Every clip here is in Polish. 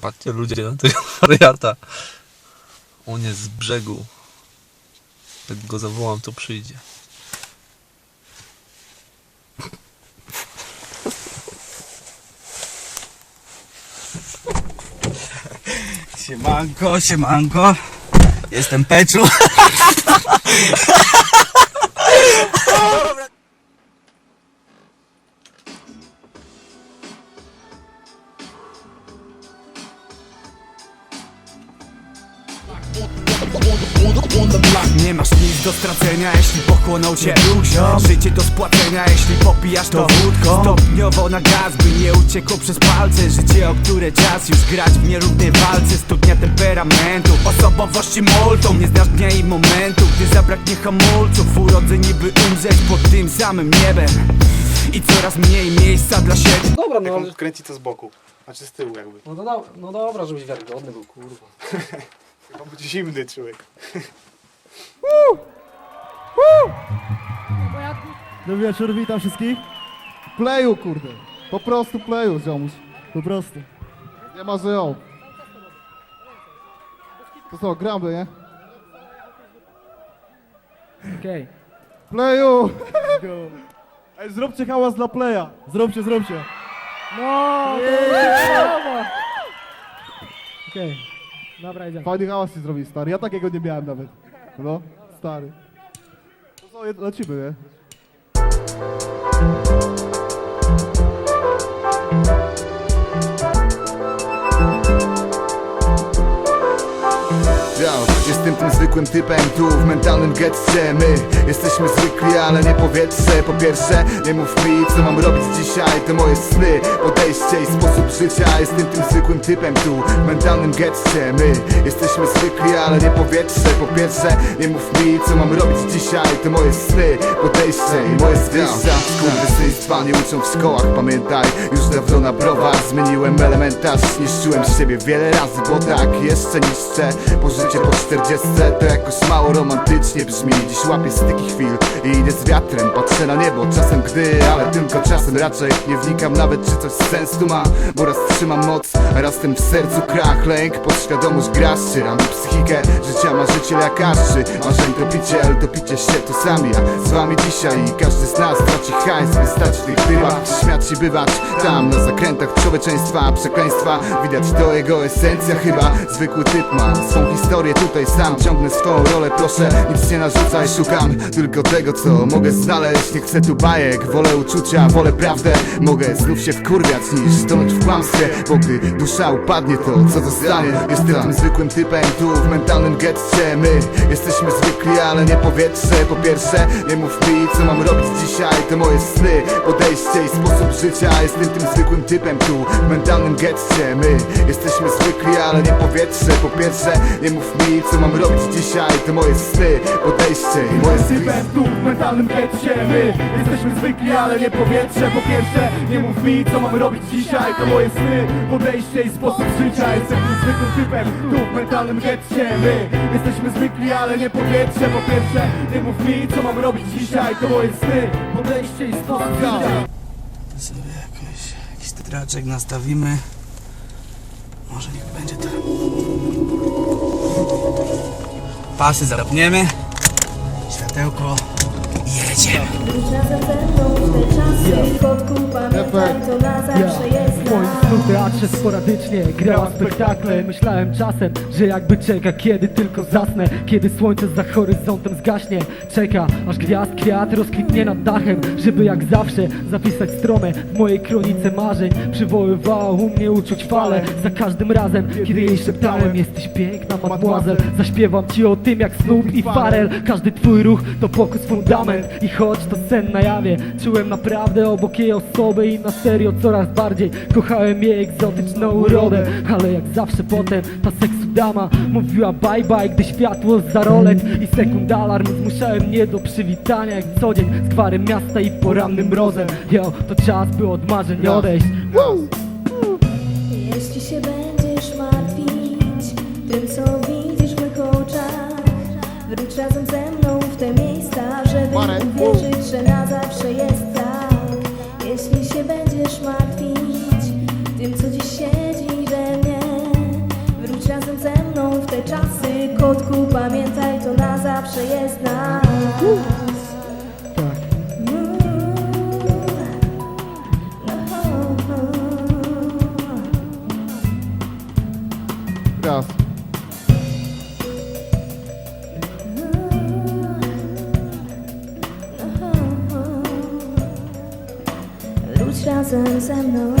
Patrzcie ludzie na tego wariata. On jest z brzegu. Jak go zawołam, to przyjdzie. Siemanko, siemanko. Jestem Peczu. do stracenia, jeśli pochłonął cię dużo Życie do spłacenia, jeśli popijasz to wódką. Stopniowo na gaz, by nie uciekło przez palce. Życie, o które czas już grać w nierównej walce. Studnia temperamentu, osobowości multą Nie znasz dnia i momentu, gdy zabraknie hamulców. Urodzę niby umrzeć pod tym samym niebem. I coraz mniej miejsca dla siebie. Dobra, no. Jak ale... on kręci to z boku, znaczy z tyłu jakby. No, do, no dobra, żebyś wiarygodny był, kurwa. Chyba być zimny człowiek. Dobry wieczór, witam wszystkich. Playu, kurde. Po prostu playu, ziomuś. Po prostu. Nie ma, że ją. To co, gramy, nie? Okej. Playu! Ej, zróbcie hałas dla playa. Zróbcie, zróbcie. No! Okej. Dobra, idziemy. Fajny hałas ci zrobić, stary. Ja takiego nie miałem nawet. No, stary. Je- lecimy, nie? Ja, Jestem tym zwykłym typem tu w mentalnym getcie. My jesteśmy zwykli, ale nie powietrze. Po pierwsze, nie mów mi, co mam robić dzisiaj. To moje sny, podejście i sposób życia. Jestem tym zwykłym typem tu w mentalnym getcie. My jesteśmy zwykli, ale nie powietrze. Po pierwsze, nie mów mi, co mam robić dzisiaj. To moje sny, podejście i moje zwyższa Skurwysyństwa nie uczą w szkołach, pamiętaj. Już dawno na browar zmieniłem elementarz. Zniszczyłem z siebie wiele razy, bo tak jeszcze niszczę. Pożycie po 40 gdzie chcę to jakoś mało romantycznie brzmi. Dziś łapię styki chwil i idę z wiatrem. Patrzę na niebo, czasem gdy, ale tylko czasem. Raczej Nie wnikam nawet czy coś sens tu ma Bo raz trzymam moc, raz tym w sercu krach Lęk, podświadomość graszczy Ramy psychikę, życia marzyciel jak aszczy Marzeń to tropiciel Topicie się to sami, a z wami dzisiaj Każdy z nas traci hajs, by stać w tych dymach Śmiać i bywać tam na zakrętach człowieczeństwa Przekleństwa, widać to jego esencja chyba. Zwykły typ ma swą historię tutaj sam Ciągnę swą rolę, proszę nic nie narzucaj Szukam tylko tego co mogę znaleźć. Nie chcę tu bajek, wolę uczucia, wolę prawdę. Mogę znów się wkurwiać niż tonąć w kłamstwie Bo gdy dusza upadnie to co zostanie Jestem zwykłym typem tu w mentalnym getcie. My jesteśmy zwykli, ale nie powietrze Po pierwsze, nie mów mi co mam robić dzisiaj. To moje sny, podejście i sposób życia. Jestem tym zwykłym typem tu w mentalnym getcie. My jesteśmy zwykli, ale nie powietrze Po pierwsze, nie mów mi co mam robić dzisiaj. To moje sny, podejście i moje Typem tu w mentalnym getcie. My jesteśmy zwykli, ale nie powietrze Po pierwsze, nie mów mi co mamy robić dzisiaj. To moje sny, podejście i sposób życia. Jestem tym zwykłym typem tu w mentalnym getcie. My jesteśmy zwykli, ale nie powietrze Po pierwsze, nie mów mi co mam robić dzisiaj To moje sny, podejście i sposób życia Sobie jakoś, jakiś tetraczek nastawimy. Może niech będzie to. Pasy zapniemy. Światełko. i Jedziemy. Razem ze mną w te czasy Kotku pamiętaj to na zawsze jest teatrze sporadycznie grała spektakle. Myślałem czasem, że jakby czeka Kiedy tylko zasnę. Kiedy słońce za horyzontem zgaśnie Czeka, aż gwiazd kwiat rozkwitnie nad dachem. Żeby jak zawsze zapisać stronę W mojej kronice marzeń. Przywoływała u mnie uczuć fale. Za każdym razem, kiedy jej szeptałem Jesteś piękna mademoiselle Zaśpiewam ci o tym jak Snoop i Farel. Każdy twój ruch to pokus fundament. I choć to sen na jawie Czułem naprawdę obok jej osoby I na serio coraz bardziej Kochałem jej egzotyczną urodę. Ale jak zawsze potem ta seksu dama Mówiła bye bye, gdy światło za rolet I sekund alarm zmuszałem mnie do przywitania Jak co dzień z gwarem miasta i porannym mrozem. Yo, to czas by od marzeń odejść. Jeśli się będziesz martwić Tym co widzisz w mych oczach Wróć razem ze mną w te miejsca Żeby uwierzyć, że na zawsze jest zawsze jest nas. Raz. Wróć razem ze mną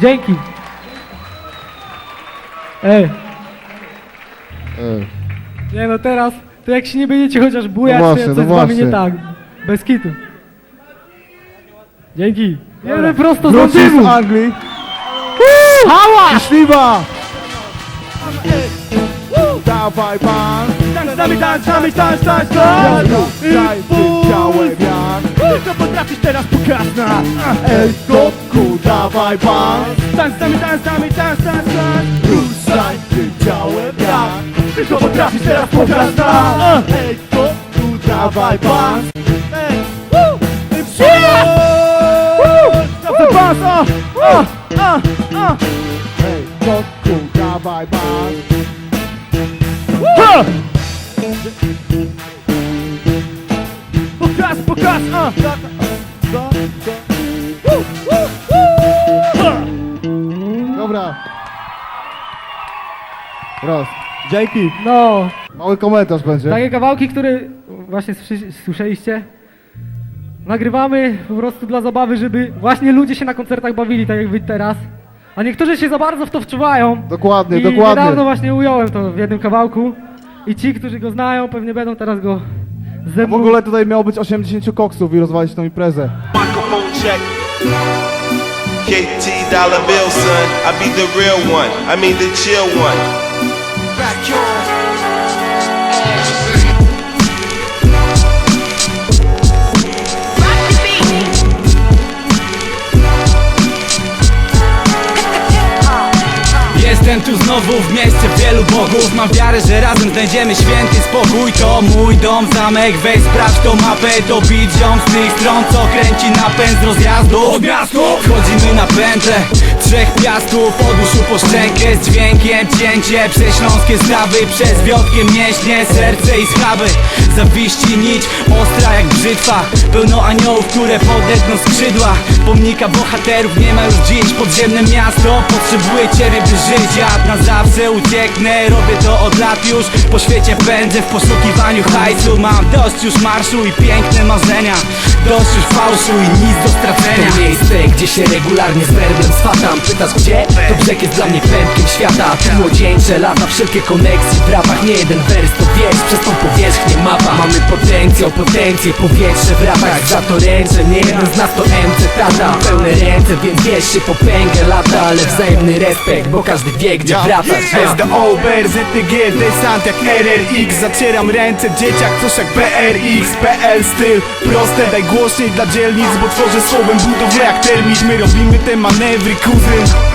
Dzięki. Ej, Ej. nie no teraz, to jak się nie będziecie chociaż bujać, No to właśnie, coś no z wami właśnie. nie tak. Bez kitu. Dzięki. Jeden prosto z Wrócił Londynu. z Anglii. Hała! Śliwa! Dawaj pan! Tańcz z nami, tańcz z nami, tańcz, tańcz, tańcz Daj ciałem jak Co potrafisz teraz pokaż na Ej, kotku, dawaj pan! Tańcz z nami, tańcz z nami, tańcz, tańcz, tańcz Ciałem jak Ty co potrafisz teraz pokaż na Ej, kotku, dawaj pan! Dobrze, pas, o, o, o, o Ej, kotku, dawaj pan! Ha! Pokaż, pokaż, o Raz. Dzięki. No, Mały komentarz będzie. takie kawałki, które właśnie słyszy- słyszeliście, nagrywamy po prostu dla zabawy, żeby właśnie ludzie się na koncertach bawili, tak jak wy teraz. A niektórzy się za bardzo w to wczuwają. Dokładnie, I dokładnie. niedawno właśnie ująłem to w jednym kawałku. I ci, którzy go znają, pewnie będą teraz go ze W mną... ogóle tutaj miało być 80 koksów i rozwalić tą imprezę. Microphone check. KT dollar bill, son. I be the real one. I mean the chill one. Back on. Jestem tu znowu w mieście wielu bogów. Mam wiarę, że razem znajdziemy święty spokój. To mój dom, zamek, weź sprawdź tą mapę. To beat ziom z tych stron, co kręci napęd z rozjazdu. Od miastu Wchodzimy na pętlę Trzech piastów, odłóż po szczękę Z dźwiękiem cięcie, prześląskie zdrawy Przez wiotkiem mięśnie, serce i schaby Zawiści nić, ostra jak brzytwa Pełno aniołów, które podetną skrzydła Pomnika bohaterów nie ma już dziś. Podziemne miasto potrzebuje ciebie, by żyć. Ja na zawsze ucieknę, robię to od lat już. Po świecie pędzę w poszukiwaniu hajsu. Mam dość już marszu i piękne marzenia Już fałszu i nic do stracenia. To miejsce, gdzie się regularnie z werblem swatam. Pytasz gdzie? To brzeg jest dla mnie pępkiem świata. Młodzieńcze lata, wszelkie koneksje. W rapach Nie jeden wers to wiesz, przez tą powierzchnię mapa. Mamy potencjał, potencję, powietrze w rapach Za to ręczę, nie jeden z nas to MC tata. Pełne ręce, więc wiesz się popękę lata. Ale wzajemny respekt, bo każdy wie gdzie wracać S do O, BRZTG, desant jak RRX Zacieram ręce, dzieciak, coś jak BRX PL styl, proste, daj głośniej dla dzielnic Bo tworzę słowem budowlę jak termit. My robimy te manewry, kuzyn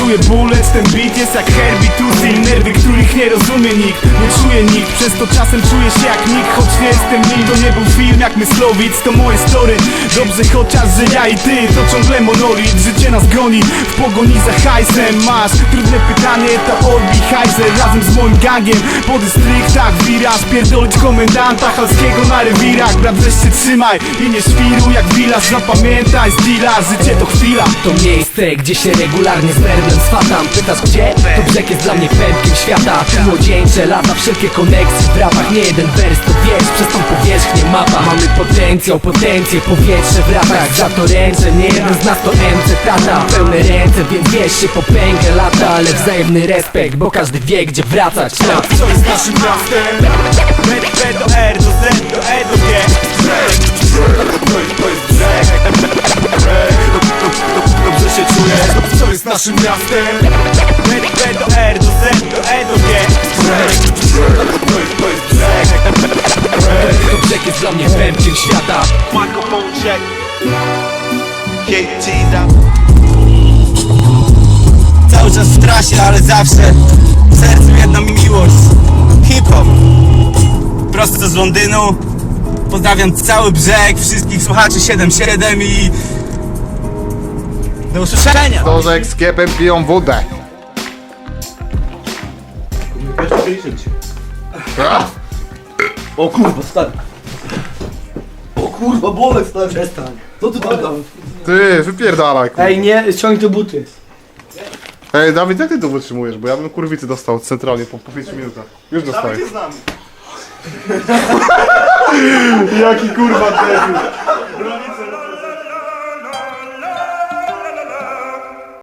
Czuję bullet, ten beat jest jak herbitusin Nerwy, których nie rozumie nikt, nie czuje nikt. Przez to czasem czuję się jak nikt, choć nie jestem nikt To nie był film jak Myslowic, to moje story. Dobrze chociaż, że ja i ty, to ciągle monolit. Życie nas goni, w pogoni za hajsem. Masz trudne pytanie, to odbij hajzer Razem z moim gangiem, po dystryktach Wiraż, pierdolić komendanta Halskiego na rewirach. Brat się trzymaj i nie świruj jak wilarz Zapamiętaj, stila, życie to chwila. To miejsce, gdzie się regularnie z werblem swatam Pytasz gdzie? To brzeg jest dla mnie pępkiem świata. Młodzieńcze lata, wszelkie koneksje. W rapach Nie jeden wers to wiesz, przez tą powierzchnię mapa. Mamy potencjał, potencję, powietrze w rapach Za to ręczę, nie jeden z nas to MC tata. Pełne ręce, więc wiesz się popękę lata. Ale wzajemny respekt, bo każdy wie gdzie wracać. Tak. Co jest naszym miastem? B, B do R, do Z, do E, do G. To jest, to jest brzeg Dobrze się czujesz? Co jest naszym miastem? B, do R, do Z, do E, do G to jest, dla mnie pępkiem świata check. KT dollar. Cały czas w trasie, ale zawsze w sercu jedna miłość Hip-hop Prosto z Londynu Pozdrawiam cały brzeg, wszystkich słuchaczy 7-7 i Do usłyszenia! To, że jak z kiepem piją wodę. A, O kurwa, stary. O kurwa, bolek stary. Przestań. Co ty tam? Ty, wypierdalaj, kurwa. Ej, nie, ściągnij te buty. Ej, Dawid, jak ty to wytrzymujesz? Bo ja bym kurwicy dostał centralnie po, po 5 minutach. Już dostałem. Ty z nami. Jaki kurwa debil.